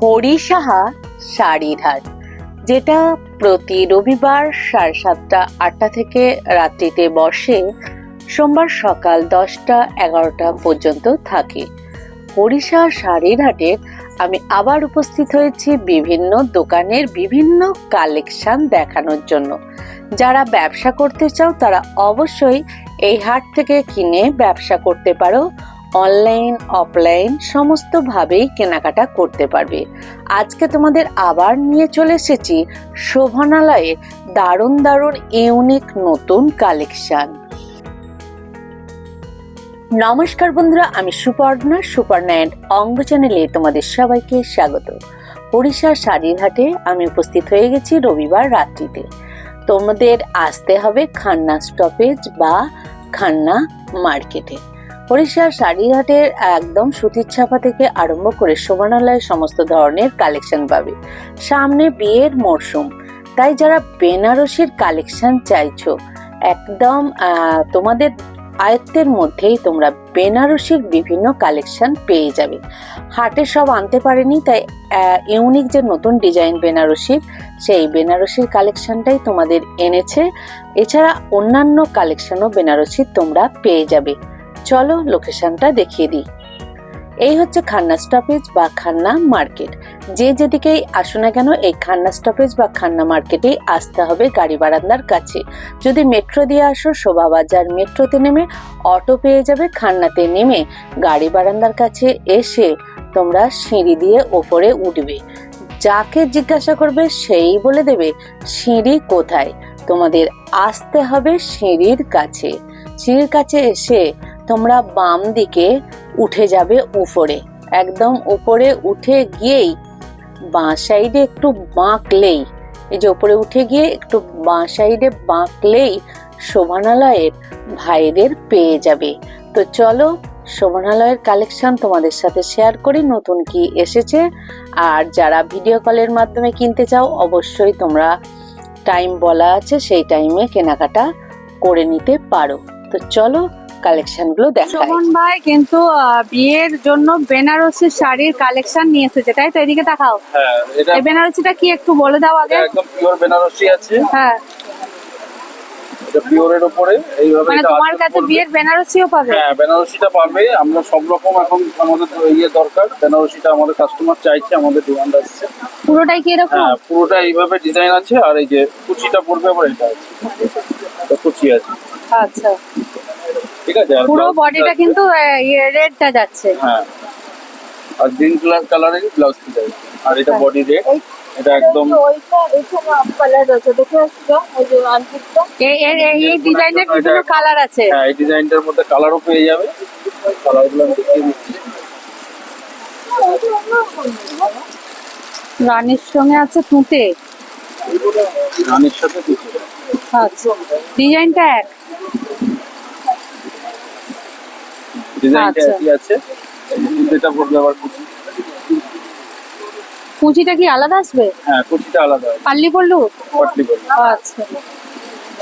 হরিসাহা শাড়ির হাট যেটা প্রতি রবিবার সাড়ে সাতটা, আটটা থেকে রাত্রিতে বসে সোমবার সকাল দশটা, এগারোটা পর্যন্ত থাকে। হরিষা শাড়ির হাটে আমি আবার উপস্থিত হয়েছি বিভিন্ন দোকানের বিভিন্ন কালেকশন দেখানোর জন্য। যারা ব্যবসা করতে চাও তারা অবশ্যই এই হাট থেকে কিনে ব্যবসা করতে পারো। অনলাইন অফলাইন সমস্তভাবেই কেনাকাটা করতে পারবে। আজকে তোমাদের আবার নিয়ে চলে এসেছি শোভনালয়ে দারুণ দারুণ ইউনিক নতুন কালেকশন নমস্কার বন্ধুরা, আমি সুপর্ণা। সুপর্ণা অ্যান্ড অঙ্গ চ্যানেলে তোমাদের সবাইকে স্বাগত। ওড়িশা শাড়ির হাটে আমি উপস্থিত হয়ে গেছি রবিবার রাত্রিতে। তোমাদের আসতে হবে খান্না স্টপেজ বা খান্না মার্কেটে ওড়িশা শাড়িহাটের একদম সুতির ছাপা থেকে আরম্ভ করে শোভনালয়ের সমস্ত ধরনের কালেকশন পাবে। সামনে বিয়ের মরশুম তাই যারা বেনারসির কালেকশন চাইছো, একদম তোমাদের আয়ত্তের মধ্যেই তোমরা বেনারসির বিভিন্ন কালেকশন পেয়ে যাবে। হাটে সব আনতে পারেনি, তাই ইউনিক যে নতুন ডিজাইন বেনারসির, সেই বেনারসির কালেকশনটাই তোমাদের এনেছে। এছাড়া অন্যান্য কালেকশনও বেনারসির তোমরা পেয়ে যাবে। চলো লোকেশনটা দেখিয়ে দিই। এই হচ্ছে খান্না স্টপেজ বা খান্না মার্কেট যে যেদিকেই আসো না কেন, এই খান্না স্টপেজ বা খান্না মার্কেটেই আসতে হবে গাড়ি বারান্দার কাছে। যদি মেট্রো দিয়ে আসো শোভাবাজার মেট্রোতে নেমে অটো পেয়ে যাবে, খান্নাতে নেমে গাড়ি বারান্দার কাছে এসে তোমরা সিঁড়ি দিয়ে ওপরে উঠবে। যাকে জিজ্ঞাসা করবে, সেই বলে দেবে, সিঁড়ি কোথায়? তোমাদের আসতে হবে সিঁড়ির কাছে। সিঁড়ির কাছে এসে তোমরা বাম দিকে উঠে যাবে উপরে। একদম উপরে উঠে গিয়েই বাঁ সাইডে একটু বাঁকলেই, এই যে উপরে উঠে গিয়ে একটু বাঁ সাইডে বাঁকলেই শোভনালয়ের ভাইদের পেয়ে যাবে। তো চলো, শোভনালয়ের কালেকশন তোমাদের সাথে শেয়ার করি, নতুন কি এসেছে। আর যারা ভিডিও কলের মাধ্যমে কিনতে চাও, অবশ্যই তোমরা টাইম বলা আছে, সেই টাইমে কেনাকাটা করে নিতে পারো। তো চলো কালেকশনগুলো দেখাই শোভন ভাই কিন্তু আহ, বিয়ের জন্য বেনারসি শাড়ির কালেকশন নিয়ে এসেছে তাই তো এদিকে দেখাও? হ্যাঁ এই বেনারসিটা কি একটু বলে দাও আগে? একদম পিওর বেনারসি আছে। হ্যাঁ। এটা পিওরের উপরে এইভাবে মানে তোমার কাছে বিয়ের বেনারসিও পাবে? হ্যাঁ বেনারসিটা পাবে। আমরা সব রকম এখন আমাদের ইয়ে দরকার বেনারসিটা আমাদের কাস্টমার চাইছে আমাদের ডিমান্ড আসছে। পুরোটাই কি এরকম? হ্যাঁ পুরোটা এইভাবে ডিজাইন আছে আর এই যে কুচিটা পড়বে আবার এটা আছে। কুচি আছে। আচ্ছা। ঠিক আছে পুরো বডিটা কিন্তু রেডটা যাচ্ছে। হ্যাঁ। আর গ্রিন কালার কালারেরই ব্লাউজ পিস আছে। আর এটা বডি রেড এটা একদম ওইটা এখানে কালার আছে দেখে আসছো? ওই যে আনটিকটা এই- এই এই- এই ডিজাইনের বিভিন্ন কালার আছে। হ্যাঁ এই ডিজাইনটার মধ্যে কালারও পেয়ে যাবে। কালারগুলো আমি দেখিয়ে দিচ্ছি। রানীর সঙ্গে আছে তুঁতে রানীর সাথে আচ্ছা। ডিজাইনটা এক। ডিজাইনটা আচ্ছা। একই আছে। এই যে পড়বে আবার কুচি কুচিটা কি আলাদা আসবে? হ্যাঁ কুচিটা আলাদা পাল্লি পটলি করবে আচ্ছা।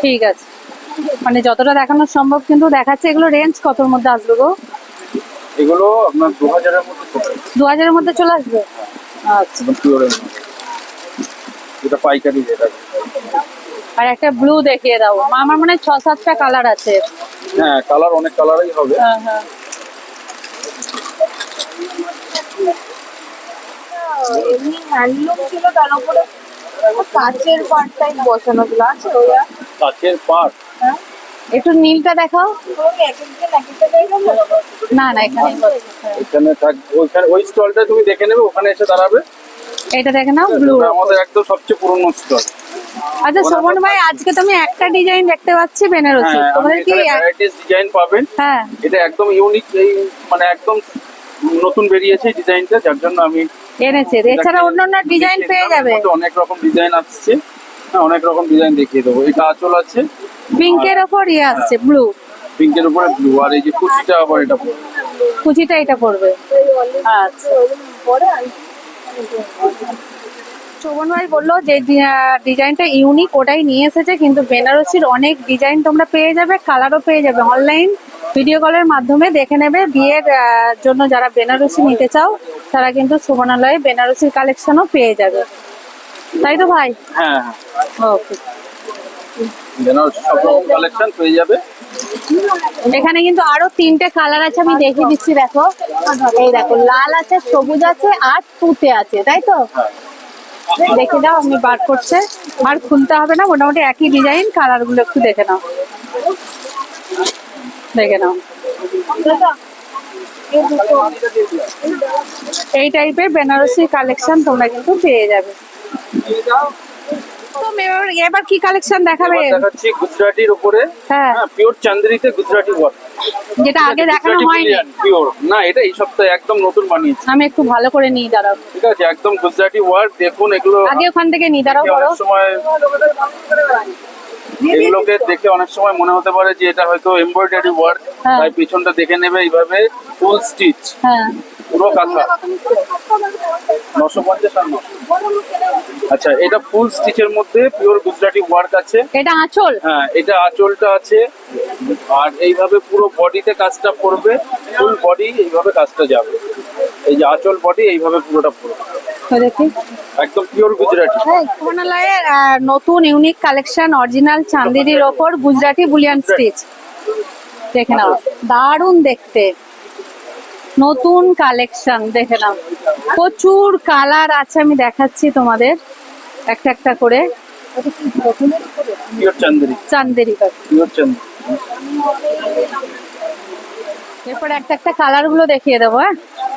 ঠিক আছে। মানে যতটা দেখানো সম্ভব কিন্তু দেখাচ্ছে। এগুলো রেঞ্জ কতর মধ্যে আসবে গো? এগুলো আপনার দু হাজারের মধ্যে চলে আসবে, দু হাজারের মধ্যে চলে আসবে? আচ্ছা। যেটা আর একটা ব্লু দেখিয়ে দাও। আমার মনে হয় ছ সাতটা কালার আছে। হ্যাঁ কালার অনেক কালারই হবে। হ্যাঁ হ্যাঁ। এমনি হ্যান্ডলুম ছিল তার উপরে কাচের পার্টটাই বসানো গুলো আছে ওই কাচের পাট হ্যাঁ। একটু নীলটা দেখাও। তুমি এক একজন এক একটা না না এখানে এখানে থাক ওইখানে ওই স্টলটা তুমি দেখে নেবে ওখানে এসে দাঁড়াবে। এটা দেখে নাও ব্লু আমাদের একদম সবচেয়ে পুরনো স্টল আচ্ছা ভাই আজকে তুমি একটা ডিজাইন দেখতে পাচ্ছি বেনারসি। হ্যাঁ তোমাদের কি ভ্যারাইটিস ডিজাইন পাবেন। হ্যাঁ। এটা একদম ইউনিক এই মানে একদম নতুন বেরিয়েছে ডিজাইনটা যার জন্য আমি এনেছে। এছাড়া অন্য অন্য ডিজাইন পেয়ে যাবে। তো অনেক রকম ডিজাইন আসছে। হ্যাঁ অনেক রকম ডিজাইন দেখিয়ে দেবো। এটা আঁচল আছে। পিঙ্কের ওপর ইয়ে আসছে ব্লু পিঙ্কের উপরে ব্লু আর এই যে কুচিটা আবার এটা পড়বে। কুচিটা এটা পড়বে। আচ্ছা। পরে আর শোভন ভাই বলল যে ডিজাইনটা ইউনিক ওটাই নিয়ে এসেছে কিন্তু বেনারসির অনেক ডিজাইন তোমরা পেয়ে যাবে কালারও পেয়ে যাবে। অনলাইন ভিডিও কলের মাধ্যমে দেখে নেবে বিয়ের জন্য যারা বেনারসি নিতে চাও তারা কিন্তু সুবর্ণালয়ে বেনারসির কালেকশনও পেয়ে যাবে। তাই তো ভাই? হ্যাঁ হ্যাঁ। ওকে বেনারসি সব কালেকশন পেয়ে যাবে। এখানে কিন্তু আরও তিনটে কালার আছে আমি দেখিয়ে দিচ্ছি দেখো। এই দেখো লাল আছে সবুজ আছে আর তুতে আছে তাই তো? হ্যাঁ। দেখে দাও আমি বার করছে। আর খুলতে হবে না, মোটামুটি একই ডিজাইন কালারগুলো একটু দেখে নাও। দেখে নাও। এই টাইপের বেনারসি কালেকশন তোমরা কিন্তু পেয়ে যাবে। তো এবার- এবার কি কালেকশন দেখাবে? দেখাচ্ছি গুজরাটির উপরে। হ্যাঁ। হ্যাঁ পিওর চান্দেরিতে গুজরাটি ওয়ার্ক যেটা আগে দেখানো হয়নি। পিওর না এটা এই সপ্তাহে একদম নতুন বানিয়েছি। আমি একটু ভালো করে নিই দাঁড়াও। ঠিক আছে একদম গুজরাটি ওয়ার্ক দেখুন এগুলো আগে ওখান থেকে নিই দাঁড়াও দেখে বড় অনেক সময় এগুলোকে দেখে অনেক সময় মনে হতে পারে যে এটা হয়তো এমব্রয়ডারি ওয়ার্ক হ্যাঁ। তাই পিছনটা দেখে নেবে এইভাবে ফুল স্টিচ হ্যাঁ। পুরো কাঁথা নশো পঞ্চাশ আর আচ্ছা এটা ফুল স্টিচের মধ্যে পিওর গুজরাটি ওয়ার্ক আছে। এটা আঁচল? হ্যাঁ এটা আঁচলটা আছে। আর এইভাবে পুরো বডিতে কাজটা পড়বে। ফুল বডি এইভাবে কাজটা যাবে। এই যে আঁচল বডি এইভাবে পুরোটা পড়বে। দেখি। একদম পিওর গুজরাটি। সোনালয়ের নতুন ইউনিক কালেকশন অরিজিনাল চান্দিরির ওপর গুজরাটি বুলিয়ান স্টিচ। দেখে নাও। দারুণ দেখতে। নতুন কালেকশন দেখে নাও। প্রচুর কালার আছে আমি দেখাচ্ছি তোমাদের। একটা একটা করে। চান্দেরি এরপর একটা একটা কালারগুলো দেখিয়ে দেবো হ্যাঁ?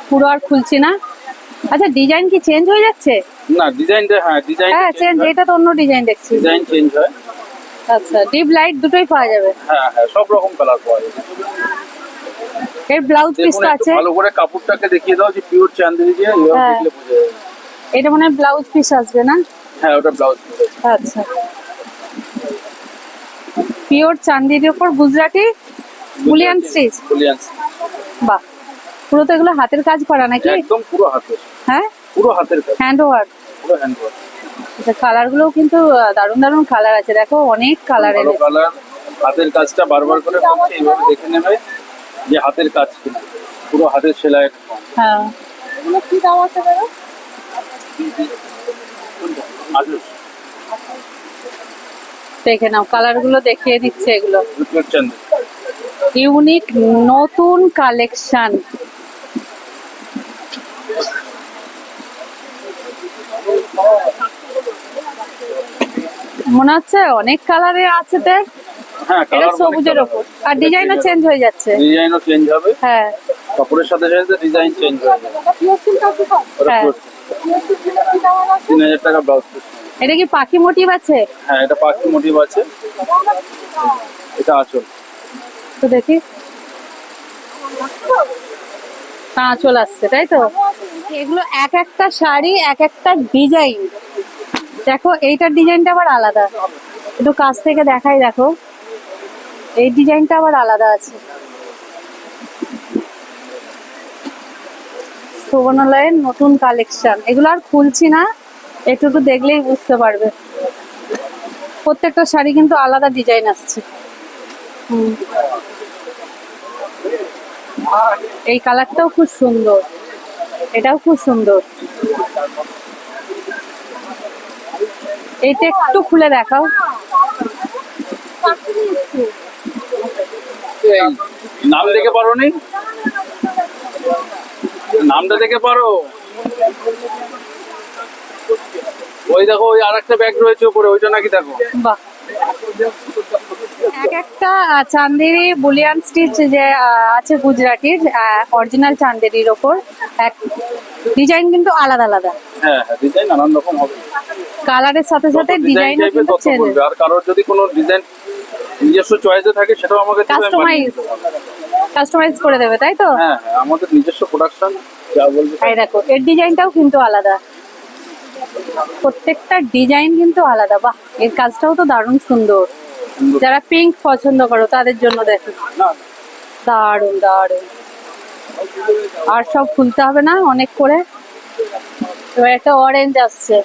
পুরো আর খুলছি না। আচ্ছা ডিজাইন কি চেঞ্জ হয়ে যাচ্ছে? না ডিজাইনটা হ্যাঁ ডিজাইন হ্যাঁ চেঞ্জ এটা তো অন্য ডিজাইন দেখছি। ডিজাইন চেঞ্জ হয়। আচ্ছা ডিপ লাইট দুটোই পাওয়া যাবে। হ্যাঁ হ্যাঁ সব রকম কালার পাওয়া যায় এর ব্লাউজ পিসটা আছে। ভালো করে কাপড়টাকে দেখিয়ে দাও যে পিওর চান্দেরি দিয়ে এইভাবে হ্যাঁ। দেখলে বোঝা যাবে। এটা মনে ব্লাউজ পিস আসবে না? হ্যাঁ ওটা ব্লাউজ আচ্ছা। পিওর চান্দির উপর গুজরাটি বুলিয়ান স্টিচ বুলিয়ান বাহ। পুরো তো এগুলো হাতের কাজ করা নাকি? একদম পুরো হাতের। হ্যাঁ? পুরো হাতের কাজ। হ্যান্ড ওয়ার্ক পুরো হ্যান্ড ওয়ার্ক আচ্ছা কালারগুলো কিন্তু আহ, দারুণ দারুণ কালার আছে। দেখো অনেক কালার এনেছে কালার হাতের কাজটা বারবার করে এইভাবে দেখে নেবে। যে হাতের কাজ কিনা পুরো হাতের সেলাই। হ্যাঁ। কি দাম আছে দাদা? দেখে নাও কালারগুলো দেখিয়ে দিচ্ছে এগুলো। ইউনিক নতুন কালেকশন। মনে হচ্ছে অনেক কালারের আছে তো। হ্যাঁ কালার সবুজের ওপর। আর ডিজাইনও চেঞ্জ হয়ে যাচ্ছে। ডিজাইনও চেঞ্জ হবে। হ্যাঁ। কাপড়ের সাথে সাথে ডিজাইন চেঞ্জ হবে। হ্যাঁ। তিন হাজার টাকা ব্লাউজ এটা কি পাখি মোটিভ আছে? হ্যাঁ এটা পাখি মোটিভ আছে। এটা আঁচল। তো দেখি। হ্যাঁ চলে আসছে তাই তো? এগুলো এক একটা শাড়ি এক একটা ডিজাইন দেখো এইটার ডিজাইনটা আবার আলাদা। একটু কাছ থেকে দেখাই দেখো। এই ডিজাইনটা আবার আলাদা আছে। সুবর্ণলয়ের নতুন কালেকশন। এগুলো আর খুলছি না একটু একটু দেখলেই বুঝতে পারবে। প্রত্যেকটা শাড়ি কিন্তু আলাদা ডিজাইন আসছে। এই কালারটাও খুব সুন্দর। এটাও খুব সুন্দর। এইটা একটু খুলে দেখাও। নাম দেখে পারো নি? নামটা দেখে পারো। ওই দেখো ওই আর একটা ব্যাগ রয়েছে উপরে ওইটা নাকি দেখো। বাহ। এক একটা আহ, চান্দেরি বুলিয়ান স্টিচ যে আছে গুজরাটির অরিজিনাল চান্দেরির ওপর এক ডিজাইন কিন্তু আলাদা আলাদা। হ্যাঁ হ্যাঁ ডিজাইন নানান রকম হবে। কালারের সাথে সাথে ডিজাইন ডিজাইনও কিন্তু চেঞ্জ আর কারোর যদি কোনো ডিজাইন নিজস্ব চয়েসে থাকে সেটাও আমাকে আমি বানিয়ে কাস্টমাইজ কাস্টমাইজ করে দেবে তাই তো? হ্যাঁ হ্যাঁ আমাদের নিজস্ব প্রোডাকশন যা বলবে এই দেখো এর ডিজাইনটাও কিন্তু আলাদা। প্রত্যেকটা ডিজাইন কিন্তু আলাদা। বাহ এর কাজটাও তো দারুণ সুন্দর। যারা পিঙ্ক পছন্দ করো তাদের জন্য দেখো। দারুণ দারুণ। আর সব খুলতে হবে না অনেক করে। এবার একটা অরেঞ্জ আসছে।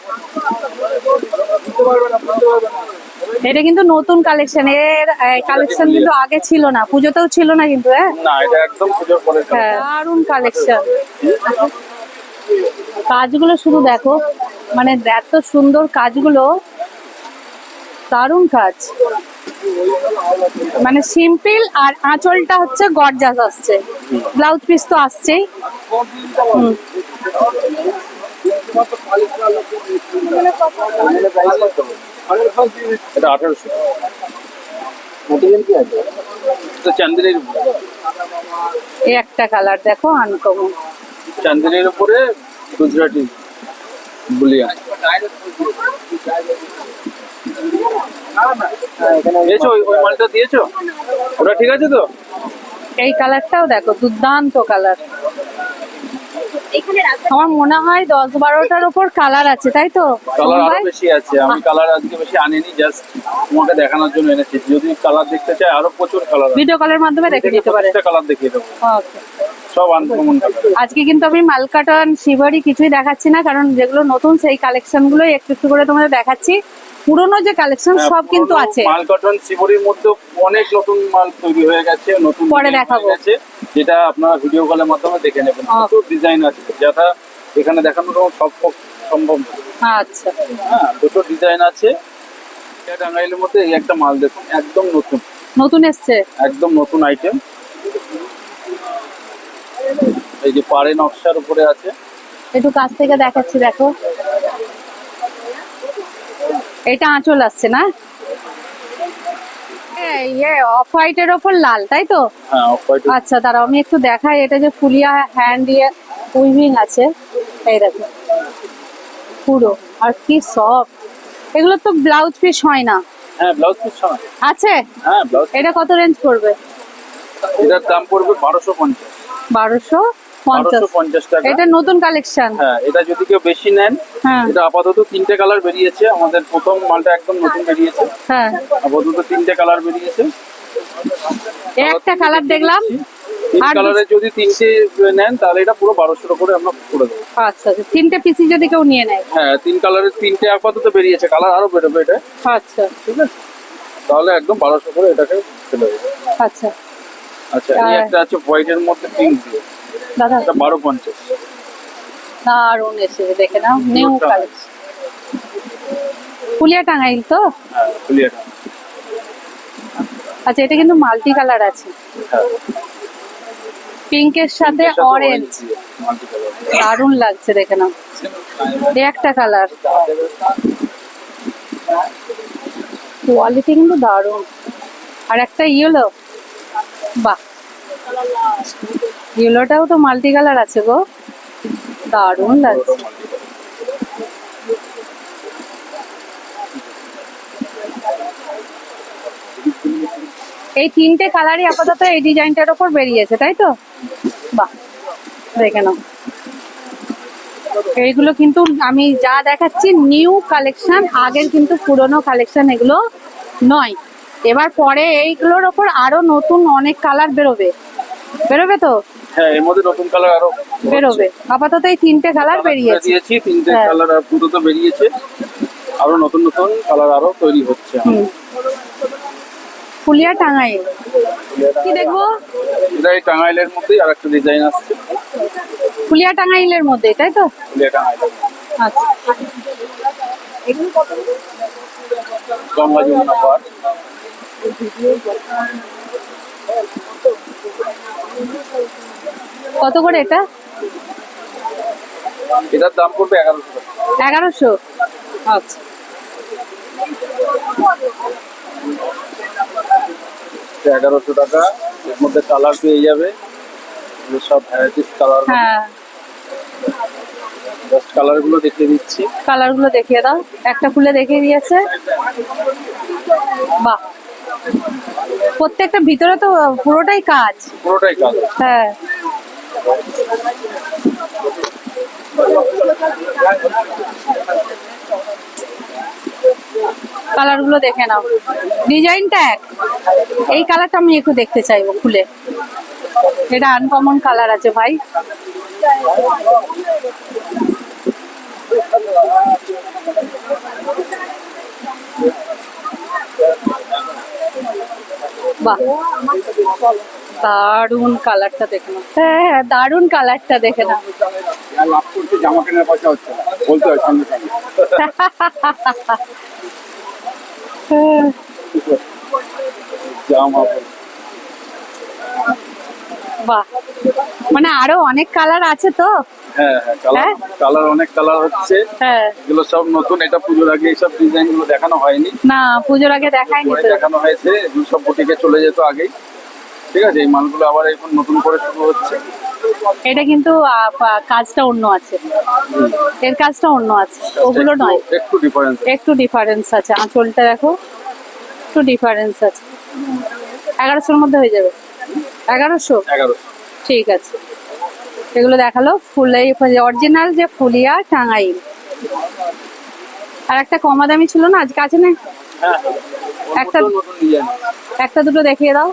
এটা কিন্তু নতুন কালেকশন এর কালেকশন কিন্তু আগে ছিল না পুজোতেও ছিল না কিন্তু হ্যাঁ? না এটা একদম পুজোর পরে হ্যাঁ দারুণ কালেকশন কাজগুলো শুধু দেখো মানে এত সুন্দর কাজগুলো দারুণ কাজ। মানে সিম্পল আর আঁচলটা হচ্ছে গর্জাস আসছে। ব্লাউজ পিস তো আসছেই। হুম। এটা আঠারোশো। চান্দিনীর উপরে। এই একটা কালার দেখো আনকমন চান্দিনীর উপরে গুজরাটি দিয়েছ ওই মালটা দিয়েছ? ওটা ঠিক আছে তো? এই কালারটাও দেখো দুর্দান্ত কালার আমার মনে হয় দশ বারোটার উপর কালার আছে তাই তো? কালার আরও বেশি আছে আমি কালার আজকে বেশি আনিনি জাস্ট তোমাকে দেখানোর জন্য এনেছি। যদি কালার দেখতে চাই আরও প্রচুর কালার ভিডিও কলের মাধ্যমে দেখে দিতে পারে। কালার দেখিয়ে দেবো। Okay. সব আনকমন আজকে কিন্তু আমি মালকাটন শিভারি কিছুই দেখাচ্ছি না কারণ যেগুলো নতুন সেই কালেকশনগুলো একটু একটু করে তোমাদের দেখাচ্ছি। পুরোনো যে কালেকশন হ্যাঁ, সব কিন্তু আছে। মাল কটন শিবরির মধ্যে অনেক নতুন মাল তৈরি হয়ে গেছে নতুন পরে দেখাবো। যেটা আপনারা ভিডিও কলের মাধ্যমে দেখে নেবেন। প্রচুর ডিজাইন আছে যেটা এখানে দেখানো সব সম্ভব। আচ্ছা। হ্যাঁ দুটো ডিজাইন আছে। এটা টাঙ্গাইলের মধ্যে এই একটা মাল দেখুন একদম নতুন। নতুন এসছে? একদম নতুন আইটেম এই যে পাড়ে নকশার উপরে আছে। একটু কাছ থেকে দেখাচ্ছি দেখো। এটা আঁচল আসছে না? হ্যাঁ, ইয়ে অফ ওপর লাল তাই তো? হ্যাঁ, আচ্ছা দাঁড়াও আমি একটু দেখাই এটা যে ফুলিয়া হ্যান্ড ইয়ে উইভিং আছে পুরো আর কি তো ব্লাউজ পিস হয় না। হ্যাঁ, ব্লাউজ পিস হয়। আছে? এটা কত রেঞ্জ পড়বে? এটার দাম এটা নতুন কালেকশন হ্যাঁ এটা যদি কেউ বেশি নেন হ্যাঁ। এটা আপাতত তিনটে কালার বেরিয়েছে। আমাদের প্রথম মালটা একদম নতুন বেরিয়েছে। হ্যাঁ। আপাতত তিনটে কালার বেরিয়েছে। একটা কালার দেখলাম। তিন আর যদি তিনটে নেন তাহলে এটা পুরো বারোশো করে আমরা করে দেবো। আচ্ছা আচ্ছা। তিনটে পিসি যদি কেউ নিয়ে নেয়। হ্যাঁ তিন কালারের তিনটে আপাতত বেরিয়েছে। কালার আরও বেরোবে এটা। আচ্ছা। ঠিক আছে? তাহলে একদম বারোশো করে এটাকে ফেলে দেবো। আচ্ছা। আচ্ছা এই একটা আছে হোয়াইটের মধ্যে পিঙ্ক দিয়ে। দাদা। বারো পঞ্চাশ। দারুণ এসেছে দেখে নাও নিউ নতুন কালেকশন। ফুলিয়া টাঙ্গাইল তো? হ্যাঁ আচ্ছা এটা কিন্তু মাল্টি কালার আছে। হ্যাঁ। পিঙ্কের সাথে অরেঞ্জ। দারুণ লাগছে দেখে নাও। একটা কালার। কোয়ালিটি কিন্তু দারুণ আর একটা ইয়েলো। বাহ। ইয়েলোটাও তো মাল্টি কালার আছে গো। দারুণ লাগছে। এই তিনটে কালারই আপাতত এই ডিজাইনটার উপর বেরিয়েছে তাই তো? বাহ দেখে নাও। এইগুলো কিন্তু আমি যা দেখাচ্ছি নিউ কালেকশন আগের কিন্তু পুরনো কালেকশন এগুলো নয়। এবার পরে এইগুলোর ওপর আরও নতুন অনেক কালার বেরোবে। বেরোবে তো? হ্যাঁ এর মধ্যে নতুন কালার আরও বেরোবে। আপাতত এই তিনটে কালার বেরিয়েছে। দিয়েছি তিনটে হ্যাঁ। কালার আপাতত বেরিয়েছে। আরও নতুন নতুন কালার আরও তৈরি হচ্ছে। ফুলিয়া টাঙ্গাইল। কি দেখব? এটা এই টাঙ্গাইলের মধ্যেই আর একটা ডিজাইন আসছে। ফুলিয়া টাঙ্গাইলের মধ্যে তাই তো? ফুলিয়া টাঙ্গাইল আচ্ছা। গঙ্গা যমুনা পার। কত করে এটা? এটার দাম পড়বে এগারোশো টাকা। এগারোশো? আচ্ছা। এগারোশো টাকা এর মধ্যে কালার পেয়ে যাবে। সব ভ্যারাইটিস কালার হ্যাঁ। জাস্ট কালারগুলো দেখিয়ে দিচ্ছি। কালারগুলো দেখিয়ে দাও। একটা খুলে দেখিয়ে দিয়েছে। বাহ। প্রত্যেকটা ভিতরে তো পুরোটাই কাজ। পুরোটাই কালার হ্যাঁ। কালারগুলো দেখে নাও। ডিজাইনটা এক। এই কালারটা আমি একটু দেখতে চাইব, খুলে। এটা আনকমন কালার আছে ভাই। বাহ। দারুণ কালারটা দেখে নাও। হ্যাঁ হ্যাঁ দারুণ কালারটা দেখে নাও। জামা কেনার পয়সা হচ্ছে না। বলতে হয় সঙ্গে সঙ্গে। জামা বাহ। মানে আরও অনেক কালার আছে তো? হ্যাঁ হ্যাঁ কালার হ্যাঁ? অনেক কালার হচ্ছে। হ্যাঁ। এগুলো সব নতুন। এটা পুজোর আগে এইসব ডিজাইনগুলো দেখানো হয়নি। না পুজোর আগে দেখায়নি দেখানো হয়েছে। এগুলো সব বুটিকে চলে যেত আগেই। ঠিক আছে এই মালগুলো আবার এখন নতুন করে শুরু হচ্ছে। এটা কিন্তু কাজটা অন্য আছে। এর কাজটা অন্য আছে। ওগুলো নয়। একটু ডিফারেন্স একটু ডিফারেন্স আছে। আঁচলটা দেখো একটু ডিফারেন্স আছে। এগারোশোর মধ্যে হয়ে যাবে। এগারোশো? এগারো ঠিক আছে। এগুলো দেখাল ফুলাই অরিজিনাল যে ফুলিয়া টাঙ্গাইল আর একটা কমা দামি ছিল না আজকে আছে না? হ্যাঁ একটা- একটা একটা দুটো দেখিয়ে দাও।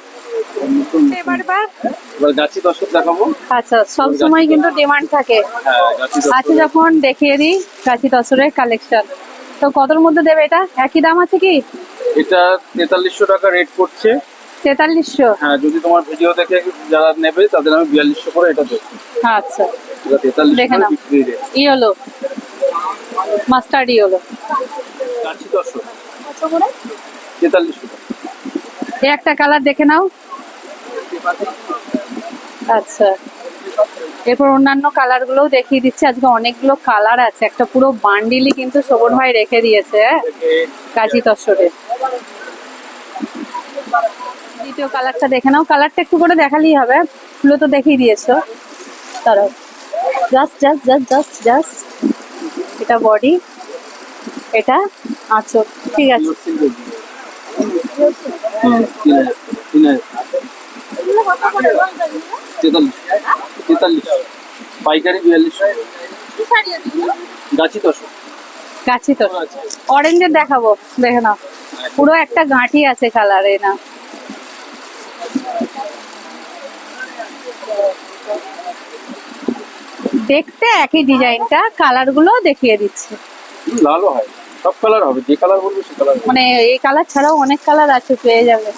এবার এবার এবার গাছি দর্শক দেখাবো। আচ্ছা সব সময় কিন্তু ডিমান্ড থাকে। হ্যাঁ আছে যখন দেখিয়ে দিই কাঁচি তসরের কালেকশন তো কতর মধ্যে দেবে এটা? একই দাম আছে কি? এটা তেতাল্লিশশো টাকা রেট করছে। তেতাল্লিশশো? হ্যাঁ যদি তোমার ভিডিও দেখে যারা নেবে তাদের আমি বিয়াল্লিশশো করে এটা দেবো। আচ্ছা। দেখে নাও। বিক্রি রেট ইয়েলো। Mustard yellow. গাছি তেতাল্লিশশো একটা কালার দেখে নাও। আচ্ছা। এরপর অন্যান্য কালার গুলোও দেখিয়ে দিচ্ছি। আজকে অনেকগুলো কালার আছে। একটা পুরো বান্ডিলই কিন্তু শোভন ভাই রেখে দিয়েছে হ্যাঁ? কাজী তসরে। দ্বিতীয় কালারটা দেখে নাও। কালারটা একটু করে দেখালেই হবে। ফুলো তো দেখিয়ে দিয়েছ। তারা just just just just just এটা বডি এটা আঁচল। ঠিক আছে। হুম। তেতাল্লিশ। তেতাল্লিশ পাইকারি বিয়াল্লিশ। গাছি দর্শক গাছি তো অরেঞ্জের দেখাবো দেখে নাও। পুরো একটা গাঁঠি আছে কালারে না। দেখতে একই ডিজাইনটা কালারগুলো দেখিয়ে দিচ্ছে। লালও হয়। সব কালার হবে যে কালার বলবে সে কালার মানে এই কালার ছাড়াও অনেক কালার আছে পেয়ে যাবে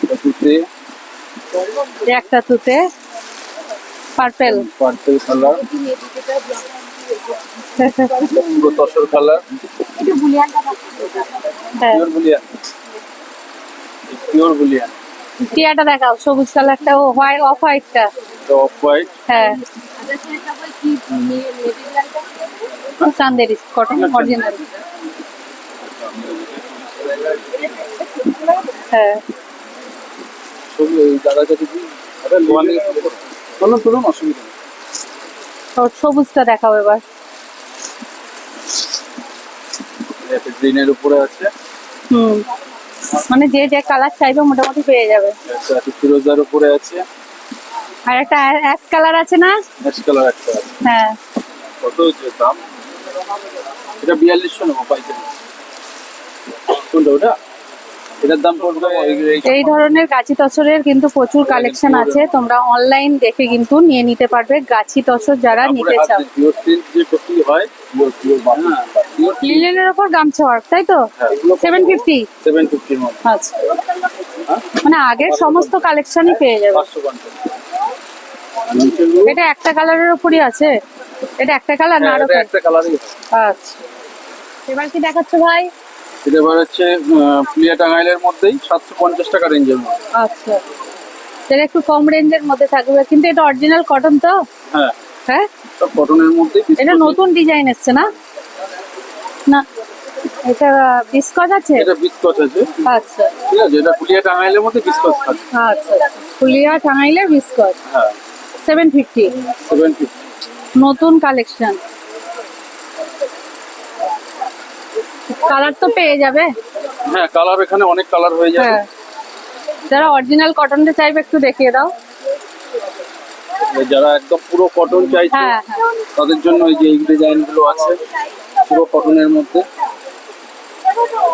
তুতে এই একটা তুতে। Purple. Purple colour. Tussar colour. হ্যাঁ। পিওর বুলিয়ান। পিওর বুলিয়ান। টিয়াটা দেখাও সবুজ কালারটা ও হোয়াইট অফ হোয়াইটটা। Off white. হ্যাঁ। চান্দেরি কটন অরিজিনাল হ্যাঁ। ছবি কাছে অসুবিধা সবুজটা দেখাও এবার। গ্রিনের উপরে আছে। হুম। মানে যে যে কালার চাইবে মোটামুটি পেয়ে যাবে। ফিরোজার উপরে আছে। আর একটা অ্যাশ কালার আছে না? ম্যাচ কালার একটা আছে। হ্যাঁ। কত হচ্ছে দাম? এটা বিয়াল্লিশশো নেব পাইকারি। কোনটা ওটা? এটার দাম পড়বে এই- ধরনের গাছি তসরের কিন্তু প্রচুর কালেকশন আছে। তোমরা অনলাইন দেখে কিন্তু নিয়ে নিতে পারবে গাছি তসর যারা নিতে চাও। টুপি হয় হ্যাঁ লিলেনের ওপর গামছা ওয়ার্ক তাই তো? হ্যাঁ সেভেন ফিফটি সেভেন ফিফটির আচ্ছা। মানে আগের সমস্ত কালেকশনই পেয়ে যাবে। এটা একটা কালারের উপরই আছে। এটা একটা কালার না হ্যাঁ, আরও একটা কালারই আচ্ছা। এবার কি দেখাচ্ছ ভাই? এটা এবার হচ্ছে প্লিয়া টাঙ্গাইলের মধ্যেই সাতশো পঞ্চাশ টাকা রেঞ্জের মধ্যে। আচ্ছা। এটা একটু কম রেঞ্জের মধ্যে থাকবে কিন্তু এটা অরিজিনাল কটন তো? হ্যাঁ। হ্যাঁ? সব কটনের মধ্যেই এটা নতুন ডিজাইন এসছে না? না। এটা বিস্কট আছে? এটা বিস্কচ আছে। আচ্ছা। ঠিক আছে এটা পুলিয়া টাঙ্গাইলের মধ্যে বিস্কচ থাকে। আচ্ছা ফুলিয়া টাঙাইলে বিস্কট হ্যাঁ। সেভেন ফিফটি সেভেন ফিফটি নতুন কালেকশন কালার তো পেয়ে যাবে। হ্যাঁ কালার এখানে অনেক কালার হয়ে যাবে। হ্যাঁ। যারা অরিজিনাল কটনটা চাইবে একটু দেখিয়ে দাও। যারা একদম পুরো কটন চাইছে হ্যাঁ হ্যাঁ। তাদের জন্য এই যে এই ডিজাইনগুলো আছে পুরো কটনের মধ্যে।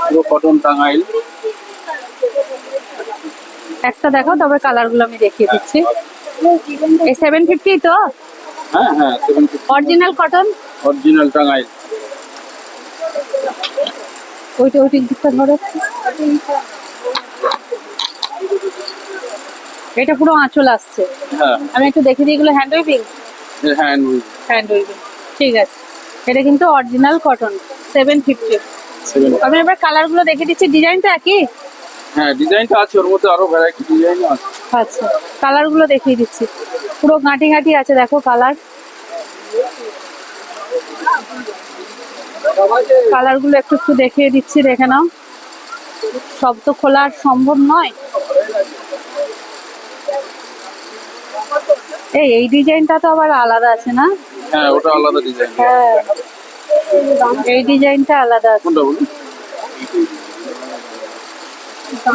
পুরো কটন টাঙ্গাইল। একটা দেখো তবে কালারগুলো আমি দেখিয়ে দিচ্ছি। এই সেভেন ফিফটি তো? হ্যাঁ হ্যাঁ seven fifty original cotton original Tangail. ওইটা ওইটা দিকটা ধরো। এটা পুরো আঁচল আসছে। হ্যাঁ। আমি একটু দেখে দিই এগুলো hand weaving hand hand weaving ঠিক আছে। এটা কিন্তু অরিজিনাল কটন সেভেন ফিফটি আমি এবার কালারগুলো দেখে দিচ্ছি ডিজাইনটা একই? হ্যাঁ ডিজাইনটা আছে ওর মধ্যে আরও ভ্যারাইটি ডিজাইন আছে। আচ্ছা কালারগুলো দেখিয়ে দিচ্ছি। পুরো গাঁটি গাঁটি আছে দেখো কালার কালারগুলো একটু একটু দেখিয়ে দিচ্ছি দেখে নাও। সব তো খোলা সম্ভব নয়। এই এই ডিজাইনটা তো আবার আলাদা আছে না? হ্যাঁ ওটা আলাদা ডিজাইন। হ্যাঁ। এই ডিজাইনটা আলাদা আছে। কোনটা বলুন?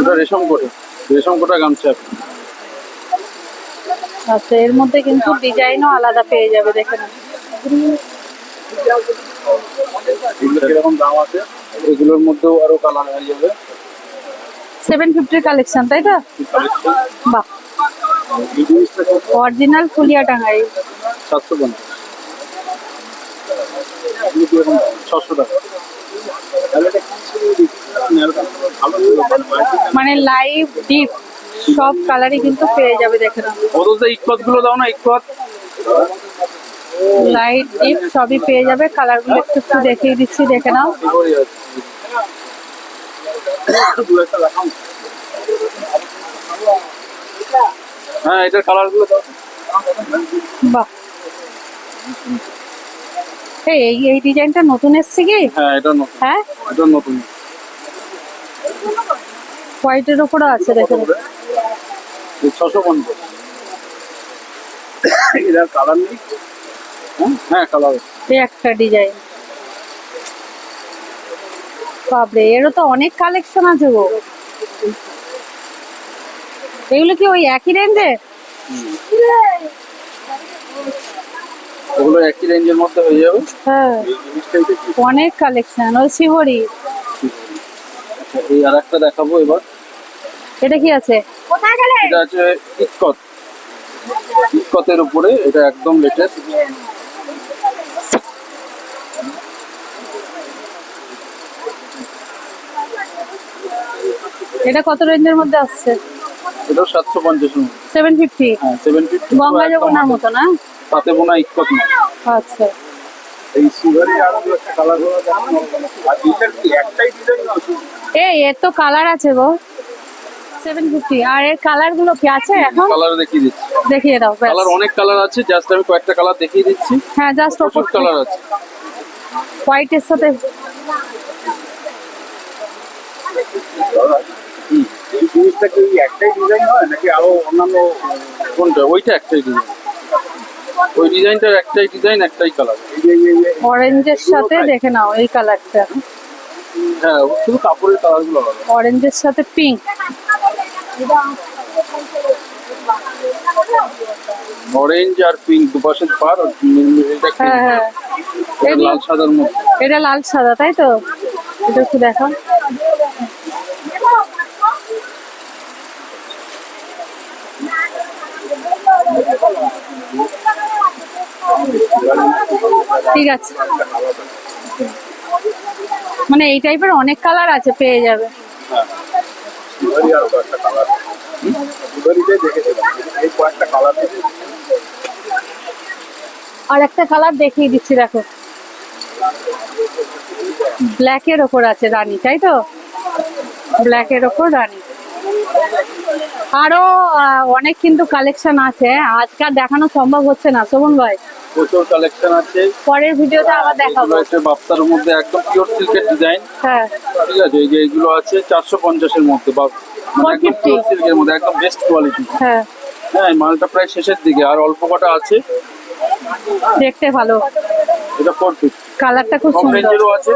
ওটা রেশম কোটা। রেশম কোটা গামছা। আচ্ছা এর মধ্যে কিন্তু ডিজাইনও আলাদা পেয়ে যাবে দেখে নাও। এগুলো কীরকম দাম আছে? এগুলোর মধ্যেও আরও কালার হয়ে যাবে। সেভেন ফিফটির কালেকশন তাই তো? বাহ। অরিজিনাল ফুলিয়া টাঙ্গাই। সাতশো পঞ্চাশ? ছশো টাকা। মানে লাইভ ডিপ সব কালারই কিন্তু পেয়ে যাবে দেখে নাও। ওদের যে ইকতগুলো দাও না ইকত লাইট ডিপ সবই পেয়ে যাবে। কালারগুলো একটু একটু দেখিয়ে দিচ্ছি দেখে নাও। হ্যাঁ এটার বাহ। এই এই ডিজাইনটা নতুন এসছে কি? হ্যাঁ এটা নতুন। হ্যাঁ? এটা নতুন। হোয়াইটের আছে ছশো পঞ্চাশ। এটার কালার নেই। হ্যাঁ? কালার একটা ডিজাইন বাপরে এরও তো অনেক কালেকশন আছে গো। এগুলো কি ওই একই রেঞ্জে ওগুলো একই রেঞ্জের মধ্যে হয়ে যাবে। হ্যাঁ। এই জিনিসটাই দেখি। অনেক কালেকশন ওই শিবরি এই আর একটা দেখাবো এবার। এটা কি আছে? এটা আছে ইকতের উপরে এটা একদম লেটেস্ট এটা কত রেঞ্জের মধ্যে আসছে? এটা সাতশো পঞ্চাশ সেভেন ফিফটি হ্যাঁ সেভেন ফিফটি গঙ্গা যমুনার মতো না? তাতে বোনা ইকত না আচ্ছা। এই সিভারি আর একটা কালার আর এটার কি? একটাই ডিজাইন আছে এই এর তো কালার আছে গো। সেভেন ফিফটি আর এর কালারগুলো কি আছে এখন? কালার দেখিয়ে দিচ্ছি। দেখিয়ে দাও। কালার অনেক কালার আছে জাস্ট আমি কয়েকটা কালার দেখিয়ে দিচ্ছি। হ্যাঁ জাস্ট প্রচুর কালার আছে। হোয়াইটের সাথে এই জিনিসটা কি একটাই ডিজাইন হয় নাকি আরও অন্যান্য কোনটা? ওইটা একটাই ডিজাইন ওই ডিজাইনটার একটাই ডিজাইন একটাই কালার অরেঞ্জের সাথে দেখে নাও এই কালারটা হ্যাঁ শুধু কাপড়ের কালারগুলো আলাদা। অরেঞ্জের সাথে পিঙ্ক অরেঞ্জ আর পিঙ্ক দুপাশে পার এটা হ্যাঁ হ্যাঁ। এটা লাল সাদার মধ্যে। এটা লাল সাদা তাই তো? এটা একটু দেখো। ঠিক আছে। মানে এই টাইপের অনেক কালার আছে পেয়ে যাবে। সিভারি আর কালার এই কয়েকটা কালার আর একটা কালার দেখিয়ে দিচ্ছি, দেখো। ব্ল্যাকের ওপর আছে রানী, তাই তো? ব্ল্যাকের ওপর রানী। আরও অনেক কিন্তু কালেকশন আছে। আজকে আর দেখানো সম্ভব হচ্ছে না শোভন ভাই। প্রচুর কালেকশন আছে। পরের ভিডিওতে আবার দেখাবো। এগুলো হচ্ছে বাপ্তার মধ্যে একদম পিওর সিল্কের ডিজাইন হ্যাঁ। ঠিক আছে এই যে এইগুলো আছে চারশো পঞ্চাশের মধ্যে বা একদম 450 পিওর সিল্কের মধ্যে একদম বেস্ট কোয়ালিটি হ্যাঁ। হ্যাঁ মালটা প্রায় শেষের দিকে আর অল্প কটা আছে। দেখতে ভালো। এটা ফোর ফিফটি কালারটা খুব সুন্দর। আছে।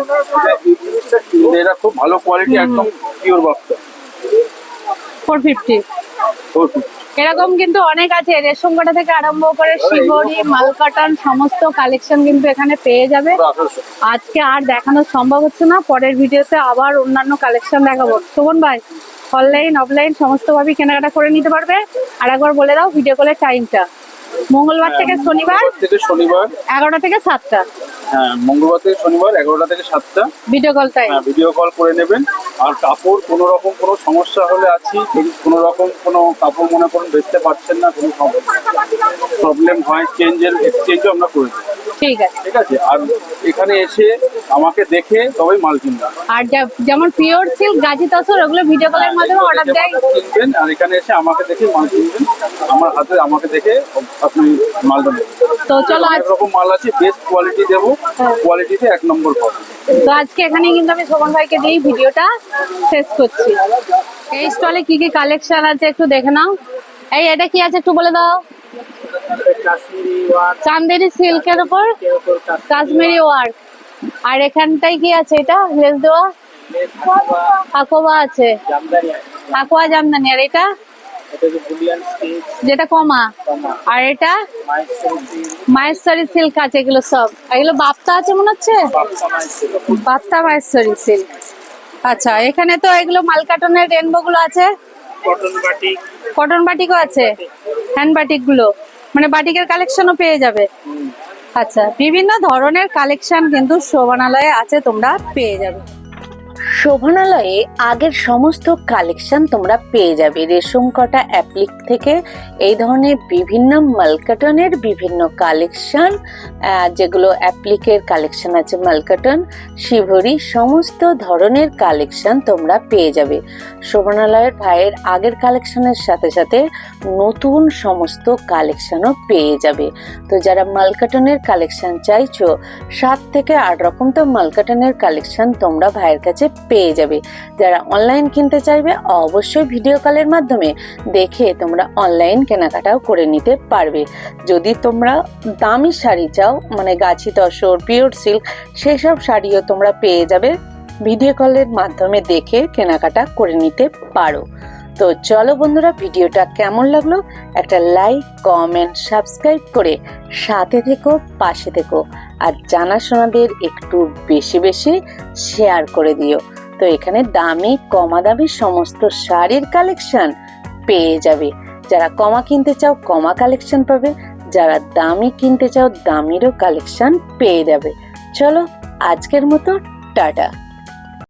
এটা- খুব ভালো কোয়ালিটি একদম pure bapta. Four fifty four fifty এরকম কিন্তু অনেক আছে। রেশম কাটা থেকে আরম্ভ করে শিবরি মালকাটান, সমস্ত কালেকশন কিন্তু এখানে পেয়ে যাবে। আজকে আর দেখানো সম্ভব হচ্ছে না। পরের ভিডিওতে আবার অন্যান্য কালেকশন দেখাবো। শোভন ভাই অনলাইন অফলাইন সমস্ত ভাবেই কেনাকাটা করে নিতে পারবে। আর একবার বলে দাও ভিডিও কলের টাইমটা মঙ্গলবার থেকে শনিবার থেকে শনিবার। এগারোটা থেকে সাতটা। হ্যাঁ মঙ্গলবার থেকে শনিবার এগারোটা থেকে সাতটা। ভিডিও কল তাই হ্যাঁ ভিডিও কল করে নেবেন। আর কাপড় কোনো রকম কোনো সমস্যা হলে আছি। কিন্তু কোনো রকম কোনো কাপড় মনে করুন বেচতে পারছেন না কোনো প্রবলেম হয় চেঞ্জের এক্সচেঞ্জও আমরা করে দেবো। ঠিক আছে। ঠিক আছে আর এখানে এসে আমাকে দেখে তবেই মাল কিনবেন আর যেমন পিওর সিল্ক গাজি তসর ওগুলো ভিডিও কলের মাধ্যমে অর্ডার দেয়। কিনবেন আর এখানে এসে আমাকে দেখে মাল কিনবেন। আমার হাতে আমাকে দেখে আপনি মালটা নেবেন তো চলো আজ রকম মাল আছে বেস্ট কোয়ালিটি দেবো। কোয়ালিটিতে এক নম্বর তো আজকে এখানে কিন্তু আমি শোভন ভাইকে দিয়েই ভিডিওটা শেষ করছি। এই স্টলে কি কি কালেকশন আছে একটু দেখে নাও। এই এটা কি আছে একটু বলে দাও। চান্দেরি সিল্কের উপর কাশ্মীরি ওয়ার্ক। আর এখানটায় কি আছে এটা? লেস দেওয়া আকোবা আছে। আকোয়া জামদানি। আর এটা? যেটা কমা। আর এটা? মায়েশ্বরী সিল্ক আছে এগুলো সব। এগুলো বাপ্তা আছে মনে হচ্ছে? বাপ্তা মায়েশ্বরী সিল্ক। আচ্ছা এখানে তো এগুলো মালকাটনের রেনবো গুলো আছে। কটন বাটিকও আছে। হ্যান্ড বাটিকগুলো মানে বাটিকের কালেকশনও পেয়ে যাবে। আচ্ছা বিভিন্ন ধরনের কালেকশন কিন্তু শোভানালয়ে আছে, তোমরা পেয়ে যাবে। শোভনালয়ে আগের সমস্ত কালেকশন তোমরা পেয়ে যাবে। রেশম কটা অ্যাপ্লিক থেকে এই ধরনের বিভিন্ন মালকাটনের বিভিন্ন কালেকশন যেগুলো অ্যাপ্লিকের কালেকশন আছে, মালকাটন শিভরি সমস্ত ধরনের কালেকশন তোমরা পেয়ে যাবে। শোভনালয়ের ভাইয়ের আগের কালেকশনের সাথে সাথে নতুন সমস্ত কালেকশনও পেয়ে যাবে। তো যারা মালকাটনের কালেকশন চাইছো, সাত থেকে আট রকম তো মালকাটনের কালেকশন তোমরা ভাইয়ের কাছে পেয়ে যাবে। যারা অনলাইন কিনতে চাইবে, অবশ্যই ভিডিও কলের মাধ্যমে দেখে তোমরা অনলাইন কেনাকাটাও করে নিতে পারবে। যদি তোমরা দামি শাড়ি চাও মানে গাছি তসর পিওর সিল্ক সেসব শাড়িও তোমরা পেয়ে যাবে। ভিডিও কলের মাধ্যমে দেখে কেনাকাটা করে নিতে পারো। তো চলো বন্ধুরা, ভিডিওটা কেমন লাগল? একটা লাইক কমেন্ট সাবস্ক্রাইব করে সাথে থেকো, পাশে থেকো। আর জানাশোনাদের একটু বেশি বেশি শেয়ার করে দিও। তো এখানে দামি, কমা দামি সমস্ত শাড়ির কালেকশন পেয়ে যাবে। যারা কমা কিনতে চাও, কমা কালেকশন পাবে। যারা দামি কিনতে চাও, দামিরও কালেকশন পেয়ে যাবে। চলো আজকের মতো, টাটা।